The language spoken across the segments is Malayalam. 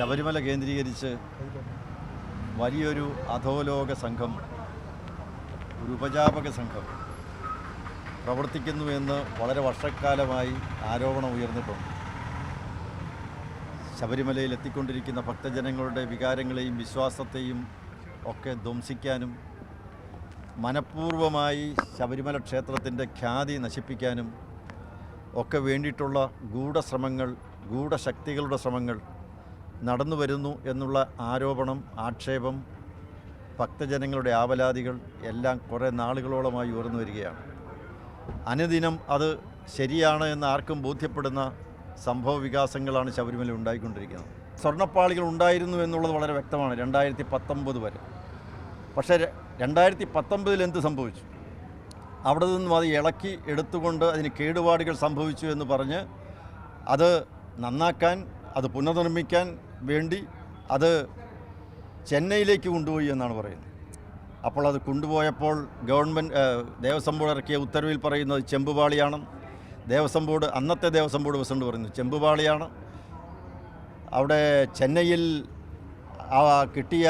ശബരിമല കേന്ദ്രീകരിച്ച് വലിയൊരു അധോലോക സംഘം ഒരു ഉപജാപക സംഘം പ്രവർത്തിക്കുന്നു പ്രവർത്തിക്കുന്നുവെന്ന് വളരെ വർഷക്കാലമായി ആരോപണം ഉയർന്നിട്ടുണ്ട്. ശബരിമലയിൽ എത്തിക്കൊണ്ടിരിക്കുന്ന ഭക്തജനങ്ങളുടെ വികാരങ്ങളെയും വിശ്വാസത്തെയും ഒക്കെ ധ്വംസിക്കാനും മനഃപൂർവമായി ശബരിമല ക്ഷേത്രത്തിന്റെ ഖ്യാതി നശിപ്പിക്കാനും ഒക്കെ വേണ്ടിയിട്ടുള്ള ഗൂഢശ്രമങ്ങൾ ഗൂഢശക്തികളുടെ ശ്രമങ്ങൾ നടന്നു വരുന്നു എന്നുള്ള ആരോപണം ആക്ഷേപം ഭക്തജനങ്ങളുടെ ആവലാതികൾ എല്ലാം കുറേ നാളുകളോളമായി ഉയർന്നു വരികയാണ്. അനുദിനം അത് ശരിയാണ് എന്ന് ആർക്കും ബോധ്യപ്പെടുന്ന സംഭവ വികാസങ്ങളാണ് ശബരിമല ഉണ്ടായിക്കൊണ്ടിരിക്കുന്നത്. സ്വർണപ്പാളികൾ ഉണ്ടായിരുന്നു എന്നുള്ളത് വളരെ വ്യക്തമാണ് രണ്ടായിരത്തി പത്തൊമ്പത് വരെ. പക്ഷേ രണ്ടായിരത്തി പത്തൊമ്പതിൽ എന്ത് സംഭവിച്ചു? അവിടെ നിന്നും അത് ഇളക്കി എടുത്തുകൊണ്ട് അതിന് കേടുപാടുകൾ സംഭവിച്ചു എന്ന് പറഞ്ഞ് അത് നന്നാക്കാൻ അത് പുനർനിർമ്മിക്കാൻ വേണ്ടി അത് ചെന്നൈയിലേക്ക് കൊണ്ടുപോയി എന്നാണ് പറയുന്നത്. അപ്പോൾ അത് കൊണ്ടുപോയപ്പോൾ ഗവൺമെന്റ് ദേവസ്വം ബോർഡ് ഇറക്കിയ ഉത്തരവിൽ പറയുന്നത് ചെമ്പുപാളിയാണ്. ദേവസ്വം ബോർഡ് അന്നത്തെ ദേവസ്വം ബോർഡ് പ്രസിഡന്റ് പറയുന്നു ചെമ്പുപാളിയാണ്. അവിടെ ചെന്നൈയിൽ ആ കിട്ടിയ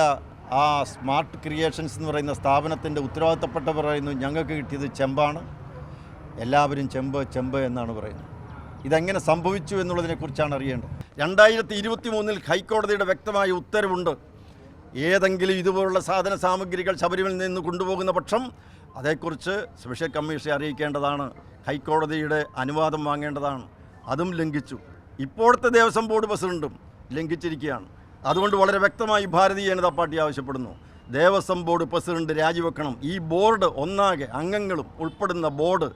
ആ സ്മാർട്ട് ക്രിയേഷൻസ് എന്ന് പറയുന്ന സ്ഥാപനത്തിന്റെ ഉത്തരവാദിത്തപ്പെട്ട പറയുന്നു ഞങ്ങൾക്ക് കിട്ടിയത് ചെമ്പാണ്. എല്ലാവരും ചെമ്പ് ചെമ്പ് എന്നാണ് പറയുന്നത്. ഇതെങ്ങനെ സംഭവിച്ചു എന്നുള്ളതിനെക്കുറിച്ചാണ് അറിയേണ്ടത്. രണ്ടായിരത്തി ഇരുപത്തി മൂന്നിൽ ഹൈക്കോടതിയുടെ വ്യക്തമായ ഉത്തരവുണ്ട്. ഏതെങ്കിലും ഇതുപോലുള്ള സാധന സാമഗ്രികൾ ശബരിമലയിൽ നിന്ന് കൊണ്ടുപോകുന്ന പക്ഷം അതേക്കുറിച്ച് സ്പെഷ്യൽ കമ്മീഷനെ അറിയിക്കേണ്ടതാണ്. ഹൈക്കോടതിയുടെ അനുവാദം വാങ്ങേണ്ടതാണ്. അതും ലംഘിച്ചു. ഇപ്പോഴത്തെ ദേവസ്വം ബോർഡ് പ്രസിഡന്റും ലംഘിച്ചിരിക്കുകയാണ്. അതുകൊണ്ട് വളരെ വ്യക്തമായി ഭാരതീയ ജനതാ പാർട്ടി ആവശ്യപ്പെടുന്നു. ദേവസ്വം ബോർഡ് പ്രസിഡന്റ് രാജിവെക്കണം. ഈ ബോർഡ് ഒന്നാകെ അംഗങ്ങളും ഉൾപ്പെടുന്ന ബോർഡ്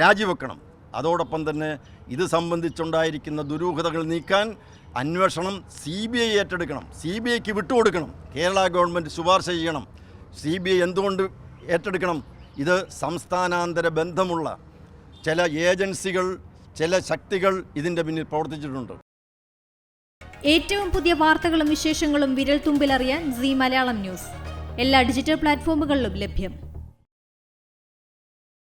രാജിവെക്കണം. അതോടൊപ്പം തന്നെ ഇത് സംബന്ധിച്ചുണ്ടായിരിക്കുന്ന ദുരൂഹതകൾ നീക്കാൻ അന്വേഷണം സി ബി ഐ ഏറ്റെടുക്കണം സി ബി ഐക്ക് വിട്ടുകൊടുക്കണം കേരള ഗവൺമെന്റ് ശുപാർശ ചെയ്യണം. സി ബി ഐ എന്തുകൊണ്ട് ഏറ്റെടുക്കണം? ഇത് സംസ്ഥാനാന്തര ബന്ധമുള്ള ചില ഏജൻസികൾ ചില ശക്തികൾ ഇതിന്റെ പിന്നിൽ പ്രവർത്തിച്ചിട്ടുണ്ട്. ഏറ്റവും പുതിയ വാർത്തകളും വിശേഷങ്ങളും വിരൽ തുമ്പിലറിയാൻ സി മലയാളം ന്യൂസ്. എല്ലാ ഡിജിറ്റൽ പ്ലാറ്റ്ഫോമുകളിലും ലഭ്യം.